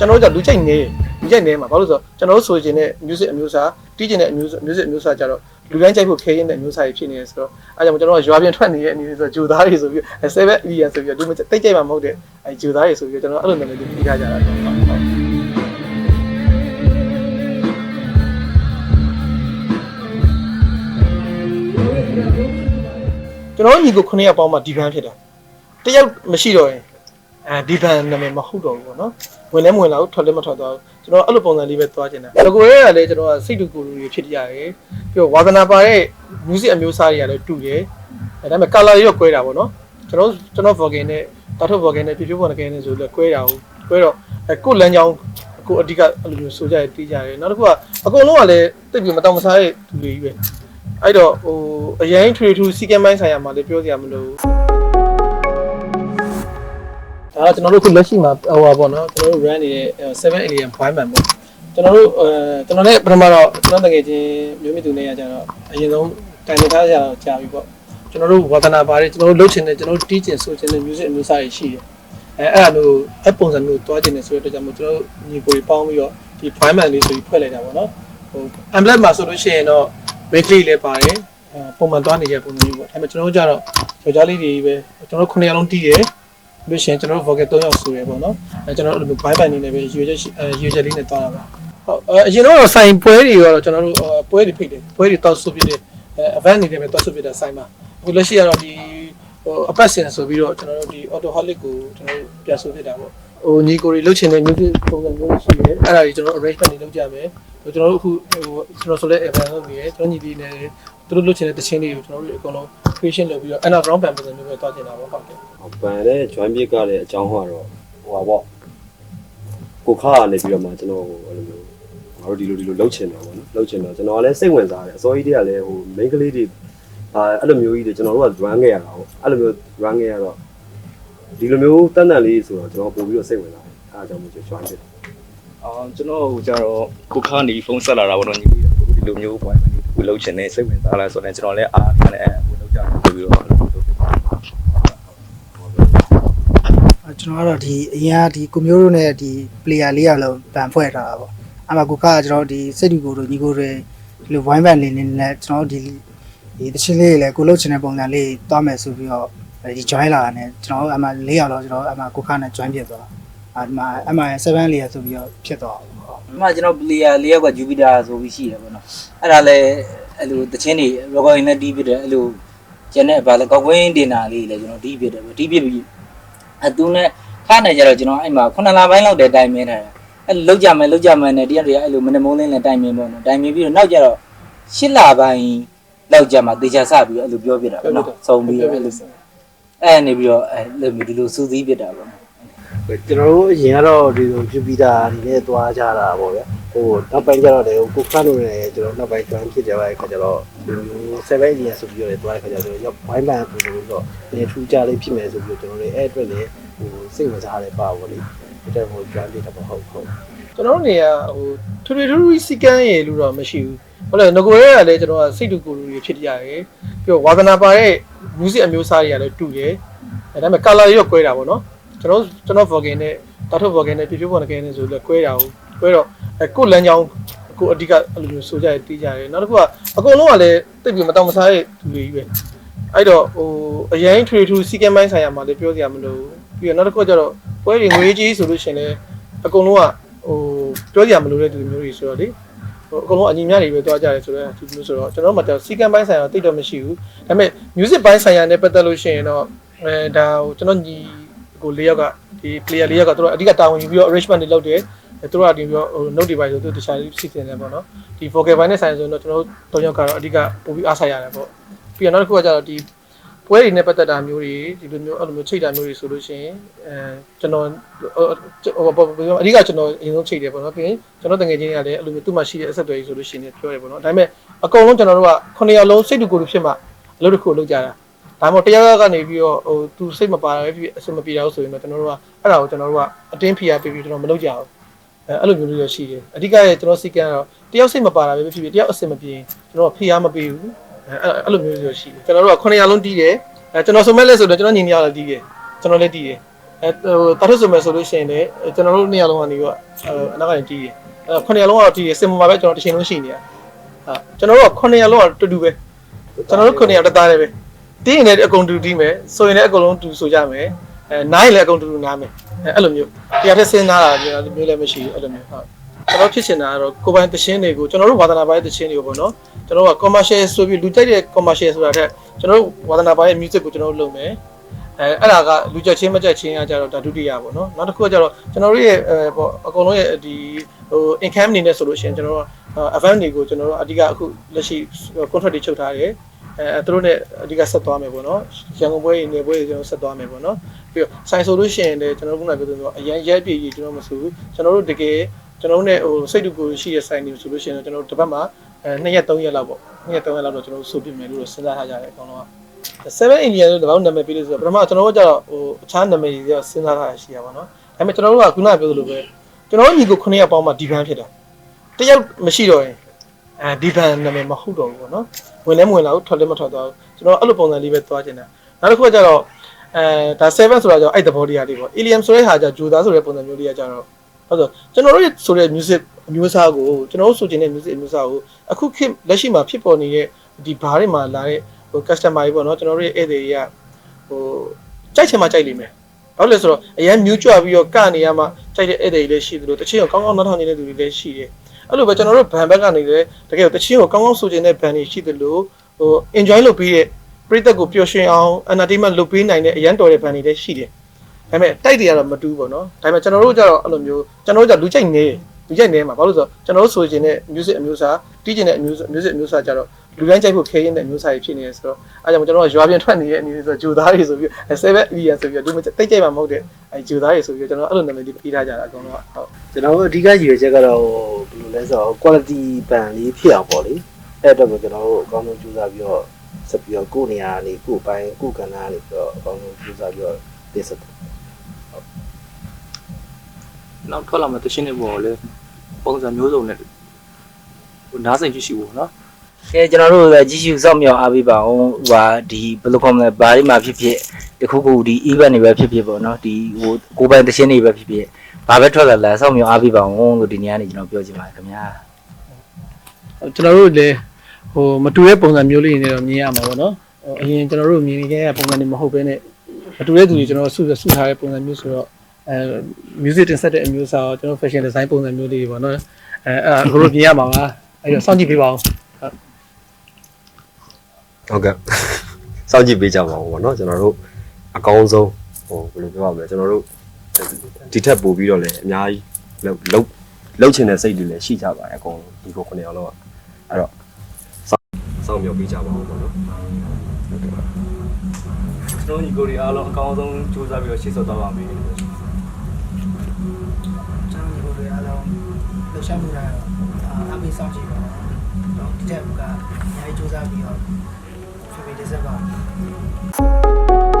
ကျွန်တော်တို့ကလူချိတ်နေလူချိတ်နေမှာဘာလို့လဲဆိုတော့ကျွန်တော်တို့ဆိုချင်တဲ့ music အမျိုးအစားတီးချင်တဲ့ music music အမျိုးအစားကြတော့လူတိုင်းကြိုက်ဖို့ခဲရင်တဲ့အမျိုးအစားကြီးဖြစ်နေတယ်ဆိုတော့အဲကြောင့်ကျွန်တော်ကရွာပြင်ထွက်နေတဲ့အနေနဲ့ဆိုတော့ဂျူသားတွေဆိုပြီး7 area ဆိုပြီးတော့လူမတိတ်ကြိုက်မှာမဟုတ်တဲ့အဲဂျူသားတွေဆိုပြီးတော့ကျွန်တော်အဲ့လိုနာမည်လေးပြီးထားကြတာပေါ့ဟုတ်ဟုတ်ကျွန်တော်ညီကို9ယောက်ပေါင်းမှဒီဘန်းဖြစ်တာတယောက်မရှိတော့ရင် အဲဒီဘန်းနာမည်မဟုတ်တော့ဘူးပေါ့နော်ဝင်လဲမဝင်လာဘူးထွက်လဲမထွက်သွားဘူးကျွန်တော်အဲ့လိုပုံစံလေးပဲသွားကျင်တာတကူရဲကလည်းကျွန်တော်ကစိတ်တူကိုယ်လူတွေဖြစ်ကြရတယ်ပြီးတော့ဝါသနာပါတဲ့ music အမျိုးအစားတွေကလည်းတူတယ်အဲဒါပေမဲ့ color ရောကွဲတာပေါ့နော်ကျွန်တော်ကျွန်တော် vocal နဲ့တာထုတ် vocal နဲ့ပြပြပေါ်နေကနေဆိုလည်းကွဲတာဟုတ်ကွဲတော့အဲကိုယ်လမ်းကြောင်းကိုအဓိကအဲ့လိုမျိုးဆိုကြရတီးကြတယ်နောက်တစ်ခုကအကုန်လုံးကလည်းတိတ်ပြီးမတော်မစားတဲ့သူတွေကြီးပဲအဲ့တော့ဟိုအရင်ထွေထူးစီကံပိုင်းဆိုင်ရာမှာလည်းပြောစရာမလိုဘူး ဒါကကျွန်တော်တို့ခုလက်ရှိမှာဟိုပါပေါ့နော်ကျွန်တော်တို့ run နေတဲ့7 alien point man ပေါ့ကျွန်တော်တို့အဲကျွန်တော်လည်းပထမတော့ကျွန်တော်တကယ်ချင်းမျိုးမြင့်သူနဲ့ရကြတော့အရင်ဆုံးတိုင်နေထားကြတော့ကြာပြီပေါ့ကျွန်တော်တို့ဝါသနာပါတယ်ကျွန်တော်တို့လှုပ်ချင်တယ်ကျွန်တော်တို့တီးချင်ဆိုချင်တဲ့ music အမျိုးအစားတွေရှိတယ်အဲအဲ့ဒါမျိုးအပုံစံမျိုးတွားချင်တယ်ဆိုတဲ့အတွက်ကြောင့်မို့ကျွန်တော်တို့ညီကိုပေါင်းပြီးတော့ဒီ point man လေးဆိုပြီးဖွဲ့လိုက်တာပေါ့နော်ဟို emblem မှာဆိုလို့ရှိရင်တော့ weekly လည်းပါတယ်အဲပုံမှန်သွားနေတဲ့ပုံစံမျိုးပေါ့ဒါပေမဲ့ကျွန်တော်တို့ကြတော့ယောက်ျားလေးတွေပဲကျွန်တော်တို့9ယောက်လုံးတီးတယ် လို့ရှိရင်ကျွန်တော်တို့ vocal 3ယောက်ဆိုရပေါ့နော်အဲကျွန်တော်တို့အဲ့လိုဘိုင်းပိုင်နေနဲ့ပဲရွေချက်ရှိအဲရွေချက်လေးနဲ့တွားတာပါဟုတ်အဲအရင်တော့ဆိုင်ပွဲတွေရောကျွန်တော်တို့ပွဲတွေဖိတ်တယ်ပွဲတွေတောက်ဆုပ်ပြတယ်အဲ event နေတယ်ပဲတောက်ဆုပ်ပြတဲ့ဆိုင်မှာအခုလက်ရှိကတော့ဒီဟိုအပတ်စင်ဆိုပြီးတော့ကျွန်တော်တို့ဒီ autoholic ကိုကျွန်တော်တို့ပြန်ဆိုဖြစ်တာပေါ့ဟိုညီကိုတွေလှုပ်ချင်တဲ့ music ပုံစံမျိုးရှိတယ်အဲ့ဒါကြီးကျွန်တော် arrangement တွေလုပ်ကြမယ် ကျွန်တော်တို့အခုဟိုကျွန်တော်ဆိုလဲ event လုပ်နေတယ်ကျွန်တော်ညီလေးနဲ့သူတို့လှုပ်ချင်တဲ့တခြင်းတွေကိုကျွန်တော်တို့အကုန်လုံး creation လုပ်ပြီးတော့ underground band ပုံစံမျိုးပဲတွားချင်တာပေါ့ဟုတ်ကဲ့ဗန်နဲ့ join ပြစ်ကလည်းအကြောင်းကတော့ဟိုပါပေါ့ကိုခါကနေပြီးတော့မှကျွန်တော်ဟိုအဲ့လိုမျိုးငါတို့ဒီလိုဒီလိုလှုပ်ချင်တယ်ပေါ့နော်လှုပ်ချင်တော့ကျွန်တော်ကလည်းစိတ်ဝင်စားတယ်အစောကြီးတည်းကလည်းဟို main ကလေးတွေအာအဲ့လိုမျိုးကြီးတွေကျွန်တော်တို့က run ခဲ့ရတာပေါ့အဲ့လိုမျိုး run ခဲ့ရတော့ဒီလိုမျိုးတန်တန်လေးဆိုတော့ကျွန်တော်ပို့ပြီးတော့စိတ်ဝင်စားတယ်အားကြောင့်မို့ join ဖြစ်တယ် အော်ကျွန်တော်ဟိုကြတော့ကိုခါနေဖုန်းဆက်လာတာပေါ့နော်ညီလေးအခုဒီလိုမျိုး point မှာဒီကိုလှုပ်ချင်နေစိတ်ဝင်စားလာဆိုတော့ကျွန်တော်လည်းအားနဲ့အဲကိုလှုပ်ကြတယ်ဆိုပြီးတော့အဲ့လိုလုပ်ဖြစ်ပါတယ်အဲကျွန်တော်ကတော့ဒီအရင်ကဒီကိုမျိုးတို့နဲ့ဒီ player လေးယောက်လုံးဗန်ဖွဲ့ထားတာပေါ့အမှကိုကကျွန်တော်ဒီစိတ်တူကိုတို့ညီကိုတွေဒီလိုဝိုင်းဗန်လေးလေးနဲ့ကျွန်တော်ဒီဒီတချင်းလေးလည်းကိုလှုပ်ချင်တဲ့ပုံစံလေးတွားမယ်ဆိုပြီးတော့ဒီ join လာတာနဲ့ကျွန်တော်အမှ၄ယောက်တော့ကျွန်တော်အမှကိုကနဲ့ join ဖြစ်သွား အမှအမှ7လေးရဆိုပြီးတော့ဖြစ်သွားဟုတ်ဒီမှာကျွန်တော် player လေးယောက်က Jupiter ဆိုပြီးရှိတယ်ပေါ့နော်အဲ့ဒါလည်းအဲ့လိုတချင်းတွေ recording နဲ့တီးပြတယ်အဲ့လိုကျန်တဲ့ဗာလေကောက်ကွင်းတင်တာလေးလည်းကျွန်တော်တီးပြတယ်ပေါ့တီးပြပြီးအတူနဲ့ခါနေကြတော့ကျွန်တော်အဲ့မှာ9လပိုင်းလောက်တည်းတိုင်မင်းထားတာအဲ့လိုလောက်ကြမယ်လောက်ကြမယ်နဲ့တရားတွေကအဲ့လိုမနမုံးလင်းနဲ့တိုင်မင်းပေါ့နော်တိုင်မင်းပြီးတော့နောက်ကြတော့10လပိုင်းလောက်ကြမှာတေချာစပြီးတော့အဲ့လိုပြောပြတာပေါ့နော်စုံပြီးတော့အဲ့လိုအဲ့နေပြီးတော့အဲ့လိုမျိုးဒီလိုစူးစီးပြတာပေါ့နော် ကျွန်တော်တို့အရင်ကတော့ဒီလိုပြပီတာဒီနဲ့သွားကြတာပေါ့ဗျာဟိုနောက်ပိုင်းကျတော့လေကိုခန့်လို့လည်းကျွန်တော်နောက်ပိုင်း join ဖြစ်ကြတဲ့အခါကျတော့ဒီ7 area ဆိုပြီးတော့လည်းသွားတဲ့အခါကျတော့ရောက်ဝိုင်းပန်ဆိုလို့တော့နေထူးကြလေးဖြစ်မယ်ဆိုပြီးတော့ကျွန်တော်တို့အဲ့အတွက်လည်းဟိုစိတ်ဝင်စားရတယ်ပါပေါ့လေဒါတော့ဟို join ဖြစ်တာပေါ့ဟုတ်ဟုတ်ကျွန်တော်တို့နေရဟိုထွေထွေထူးထူးစီကန်းရည်လို့တော့မရှိဘူးဟုတ်တယ်ငကိုရဲကလည်းကျွန်တော်ကစိတ်တူကိုယ်လူတွေဖြစ်ကြရတယ်ပြီးတော့ဝါသနာပါတဲ့ music အမျိုးအစားတွေကလည်းတူတယ်အဲဒါပေမဲ့ color ရောကွဲတာပေါ့နော် ကျွန်တော်ကျွန်တော် vocal နဲ့တာထုတ် vocal နဲ့ပြပြပေါ်နေကနေဆိုလည်းကွဲတာဟုတ်ကွဲတော့အဲကိုယ်လမ်းကြောင်းကိုအဓိကအဲ့လိုမျိုးဆိုကြရတီးကြတယ်နောက်တစ်ခုကအကုန်လုံးကလည်းတိတ်ပြီးမတော်မစားတဲ့သူတွေကြီးပဲအဲ့တော့ဟိုအရင်ထွေထူးစီကန်းပိုင်းဆိုင်ရာမှာလည်းပြောစရာမလိုဘူးပြီးတော့နောက်တစ်ခုကကျတော့ပွဲတွေငွေကြီးဆိုလို့ရှိရင်လည်းအကုန်လုံးကဟိုပြောကြရမလို့တဲ့သူမျိုးတွေဆိုတော့လေဟိုအကုန်လုံးအညီများတွေပဲတွားကြတယ်ဆိုတော့ဒီမျိုးဆိုတော့ကျွန်တော်တို့မှတော့စီကံပိုင်းဆိုင်ရာတိတ်တော့မရှိဘူးဒါပေမဲ့ music ပိုင်းဆိုင်ရာနဲ့ပတ်သက်လို့ရှိရင်တော့အဲဒါဟိုကျွန်တော်ညီ ကို၄ယောက်ကဒီ player ၄ယောက်ကသူတို့အဓိကတာဝန်ယူပြီးတော့ arrangement တွေလုပ်တယ်အဲသူတို့ကဒီပြီးတော့ဟို note device ဆိုသူတခြားလေးစီစဉ်တယ်ပေါ့နော်ဒီ vocal ပိုင်းနဲ့ဆိုင်ဆိုရင်တော့ကျွန်တော်တို့၃ယောက်ကတော့အဓိကပို့ပြီးအားဆိုင်ရတယ်ပေါ့ပြီးတော့နောက်တစ်ခုကကျတော့ဒီပွဲတွေနဲ့ပတ်သက်တာမျိုးတွေဒီလိုမျိုးအဲ့လိုမျိုးချိတ်တာမျိုးတွေဆိုလို့ရှိရင်အဲကျွန်တော်ဟိုဟိုအဓိကကျွန်တော်အရင်ဆုံးချိတ်တယ်ပေါ့နော်ပြီးရင်ကျွန်တော်တငယ်ချင်းတွေကလည်းအဲ့လိုမျိုးသူ့မှာရှိတဲ့အဆက်အသွယ်ကြီးဆိုလို့ရှိရင်ပြောတယ်ပေါ့နော်ဒါပေမဲ့အကုန်လုံးကျွန်တော်တို့က9ယောက်လုံးစိတ်တူကိုယ်တူဖြစ်မှအလုပ်တစ်ခုလုပ်ကြတာ ဒါမှမဟုတ်တယောက်ယောက်ကနေပြီးတော့ဟိုသူစိတ်မပါတာပဲဖြစ်အဆင်မပြေတာလို့ဆိုရင်တော့ကျွန်တော်တို့ကအဲ့ဒါကိုကျွန်တော်တို့ကအတင်းဖိအားပေးပြီးကျွန်တော်မလုပ်ကြဘူးအဲအဲ့လိုမျိုးလေးရရှိတယ်အဓိကရဲ့ကျွန်တော်စိတ်ကတော့တယောက်စိတ်မပါတာပဲဖြစ်ဖြစ်တယောက်အဆင်မပြေကျွန်တော်ဖိအားမပေးဘူးအဲအဲ့လိုမျိုးလေးရရှိတယ်ကျွန်တော်တို့က9ယောက်လုံးတီးတယ်အဲကျွန်တော်ဆိုမဲ့လဲဆိုတော့ကျွန်တော်ညီမယောက်လည်းတီးတယ်ကျွန်တော်လည်းတီးတယ်အဲအဲဟိုတာထုဆိုမယ်ဆိုလို့ရှိရင်လည်းကျွန်တော်တို့နှစ်ယောက်လုံးကနေပြီးတော့အနောက်ကနေတီးတယ်အဲခုနှစ်ယောက်လုံးကတီးတယ်စင်မှာပဲကျွန်တော်တစ်ချိန်လုံးရှိနေရဟာကျွန်တော်တို့ကခုနှစ်ယောက်လုံးကတူတူပဲကျွန်တော်တို့ခုနှစ်ယောက်တသားတည်းပဲ တီးရင်လည်းအကုန်တူတီးမယ်ဆိုရင်လည်းအကုန်လုံးတူဆိုကြမယ်အဲနားရင်လည်းအကုန်တူတူနားမယ်အဲအဲ့လိုမျိုးတရားထက်စဉ်းစားတာမျိုးလည်းမရှိဘူးအဲ့လိုမျိုးဟုတ်ကျွန်တော်ဖြစ်ချင်တာကတော့ကိုပိုင်တခြင်းတွေကိုကျွန်တော်တို့ဝါသနာပိုင်းတခြင်းတွေကိုပေါ့နော်ကျွန်တော်က commercial ဆိုပြီးလူကြိုက်တဲ့ commercial ဆိုတာထက်ကျွန်တော်တို့ဝါသနာပိုင်းရဲ့ music ကိုကျွန်တော်တို့လုပ်မယ်အဲအဲ့ဒါကလူကြက်ချင်းမကြက်ချင်းကကြတော့ဒါဒုတိယပေါ့နော်နောက်တစ်ခုကကြတော့ကျွန်တော်တို့ရဲ့အဲပေါ့အကုန်လုံးရဲ့ဒီဟို income အနေနဲ့ဆိုလို့ရှိရင်ကျွန်တော်တို့ event တွေကိုကျွန်တော်တို့အဓိကအခုလက်ရှိ contract တွေချုပ်ထားတယ် အဲသူတို့ ਨੇ အဓိကဆက်သွားမယ်ပေါ့နော်ရန်ကုန်ပွဲနေပွဲတွေကျွန်တော်ဆက်သွားမယ်ပေါ့နော်ပြီးတော့ဆိုင်ဆိုလို့ရှိရင်လည်းကျွန်တော်တို့ကပြောသလိုအရန်ရက်ပြည့်ကြီးကျွန်တော်မဆိုဘူးကျွန်တော်တို့တကယ်ကျွန်တော်တို့ ਨੇ ဟိုစိတ်တူကိုယ်ရှိတဲ့ဆိုင်တွေဆိုလို့ရှိရင်ကျွန်တော်တို့တစ်ပတ်မှာအဲ2ရက်3ရက်လောက်ပေါ့2ရက်3ရက်လောက်တော့ကျွန်တော်တို့ဆိုပြမယ်လို့စဉ်းစားထားကြတယ်အကောင်လုံးက7 Indian လို့တပေါင်းနာမည်ပေးလို့ဆိုတော့ပထမကျွန်တော်တို့ကကြတော့ဟိုအခြားနာမည်တွေတော့စဉ်းစားထားတာရှိရပါတော့ဒါပေမဲ့ကျွန်တော်တို့ကခုနကပြောသလိုပဲကျွန်တော်တို့ညီကို9ရက်ပေါင်းမှဒီဘန်ဖြစ်တာတယောက်မရှိတော့ရင် အဲဒီဘန်နာမည်မဟုတ်တော့ဘူးပေါ့နော်ဝင်လဲမဝင်လာဘူးထွက်လဲမထွက်သွားဘူးကျွန်တော်အဲ့လိုပုံစံလေးပဲသွားချင်တာနောက်တစ်ခုကကြတော့အဲဒါ7ဆိုတာကြောင့်အဲ့သဘောတရားလေးပေါ့ Alien ဆိုတဲ့ဟာကြဂျူသားဆိုတဲ့ပုံစံမျိုးလေးကကြတော့ဟုတ်ဆိုကျွန်တော်တို့ဆိုတဲ့ music အမျိုးအစားကိုကျွန်တော်တို့ဆိုချင်တဲ့ music အမျိုးအစားကိုအခုခေတ်လက်ရှိမှာဖြစ်ပေါ်နေတဲ့ဒီဘားတွေမှာလာတဲ့ဟို customer တွေပေါ့နော်ကျွန်တော်တို့ရဲ့ဧည့်သည်တွေကဟိုကြိုက်ချင်မှကြိုက်လိမ့်မယ်ဘာလို့လဲဆိုတော့အရန်မြူးကြွပြီးတော့ကနေရမှကြိုက်တဲ့ဧည့်သည်တွေလည်းရှိသလိုတချင်းကိုကောင်းကောင်းနားထောင်နေတဲ့သူတွေလည်းရှိတယ် အဲ့လိုပဲကျွန်တော်တို့ဘန်ဘက်ကနေလည်းတကယ်တချင်းကိုကောင်းကောင်းဆိုချင်တဲ့ဘန်တွေရှိသလိုဟို enjoy လုပ်ပြီးတဲ့ပရိသတ်ကိုပျော်ရွှင်အောင် entertainment လုပ်ပေးနိုင်တဲ့အရန်တော်တဲ့ဘန်တွေလည်းရှိတယ်ဒါပေမဲ့တိုက်တွေကတော့မတူဘူးပေါ့နော်ဒါပေမဲ့ကျွန်တော်တို့ကြတော့အဲ့လိုမျိုးကျွန်တော်တို့ကြလူကြိုက်နေလူကြိုက်နေမှာဘာလို့ဆိုတော့ကျွန်တော်တို့ဆိုချင်တဲ့ music အမျိုးအစားတီးချင်တဲ့ music music အမျိုးအစားကြတော့လူတိုင်းကြိုက်ဖို့ခဲရင်တဲ့မျိုးစားကြီးဖြစ်နေတယ်ဆိုတော့အဲကြောင့်ကျွန်တော်ကရွာပြင်ထွက်နေတဲ့အနေနဲ့ဆိုဂျူသားတွေဆိုပြီး7 area ဆိုပြီးတော့ဒီတိတ်ကြိုက်မှာမဟုတ်တဲ့ အဲဂျူသားတွေဆိုပြီးတော့ကျွန်တော်အဲ့လိုနာမည်လေးပေးထားကြတာအကုန်လုံးကဟုတ်ကျွန်တော်တို့အဓိကရည်ရွယ်ချက်ကတော့ဘယ်လိုလဲဆိုတော့ quality ဘန်လေးဖြစ်အောင်ပေါ့လေအဲ့အတွက်ကိုကျွန်တော်တို့အကောင်းဆုံးကြိုးစားပြီးတော့ဆက်ပြီးတော့ကိုယ့်နေရာကနေကိုယ့်ပိုင်းကိုယ့်ကဏ္ဍကနေပြီးတော့အကောင်းဆုံးကြိုးစားပြီးတော့တင်ဆက်တယ်နောက်ထွက်လာမယ့်တခြင်းတွေပေါ်လဲပုံစံမျိုးစုံနဲ့ဟိုနားစိန်ကြည့်ရှိဖို့နော်ကဲကျွန်တော်တို့လည်းကြီးစုစောင့်မြောက်အားပေးပါအောင်ဟိုဟာဒီဘယ်လိုခေါ်မလဲဘာဒီမှာဖြစ်ဖြစ် တခုခုဒီ event တွေပဲဖြစ်ဖြစ်ပေါ့နော်ဒီဟိုကိုယ်ပိုင်တခြင်းတွေပဲဖြစ်ဖြစ်ဘာပဲထွက်လာလာစောင့်မြောက်အားပေးပါအောင်လို့ဒီနေရာနေကျွန်တော်ပြောချင်ပါတယ်ခင်ဗျာကျွန်တော်တို့လည်းဟိုမတူတဲ့ပုံစံမျိုးလေးတွေနဲ့တော့မြင်ရမှာပေါ့နော်ဟိုအရင်ကျွန်တော်တို့မြင်ခဲ့တဲ့ပုံစံတွေမဟုတ်ဘဲနဲ့မတူတဲ့သူတွေကျွန်တော်စုစုထားတဲ့ပုံစံမျိုးဆိုတော့အဲ music တင်ဆက်တဲ့အမျိုးအစားရောကျွန်တော် fashion design ပုံစံမျိုးလေးတွေပေါ့နော်အဲအဲ့ဒါကိုတို့မြင်ရမှာပါအဲ့တော့စောင့်ကြည့်ပေးပါဦးဟုတ်ကဲ့စောင့်ကြည့်ပေးကြပါဦးဗောနော်ကျွန်တော်တို့ အကောင်းဆုံးဟိုဘယ်လိုပြောရမလဲကျွန်တော်တို့ဒီထက်ပိုပြီးတော့လည်းအများကြီးလှုပ်လှုပ်လှုပ်ချင်တဲ့စိတ်တွေလည်းရှိကြပါတယ်အကုန်လုံးဒီကိုခုနှစ်ယောက်လောက်ကအဲ့တော့စောင့်စောင့်မျှော်ပေးကြပါဦးဗောနော်ကျွန်တော်ညီကိုတွေအားလုံးအကောင်းဆုံးစူးစမ်းပြီးတော့ရှေ့ဆက်သွားပါမယ်ကျွန်တော်ဒီလိုတွေအားလုံးလှူရှာမှုတာတော့အမေစောင့်ကြည့်ပါတော့ဒီတက်ကအများကြီးစူးစမ်းပြီးတော့ဖြည်းဖြည်းတက်ဆက်ပါ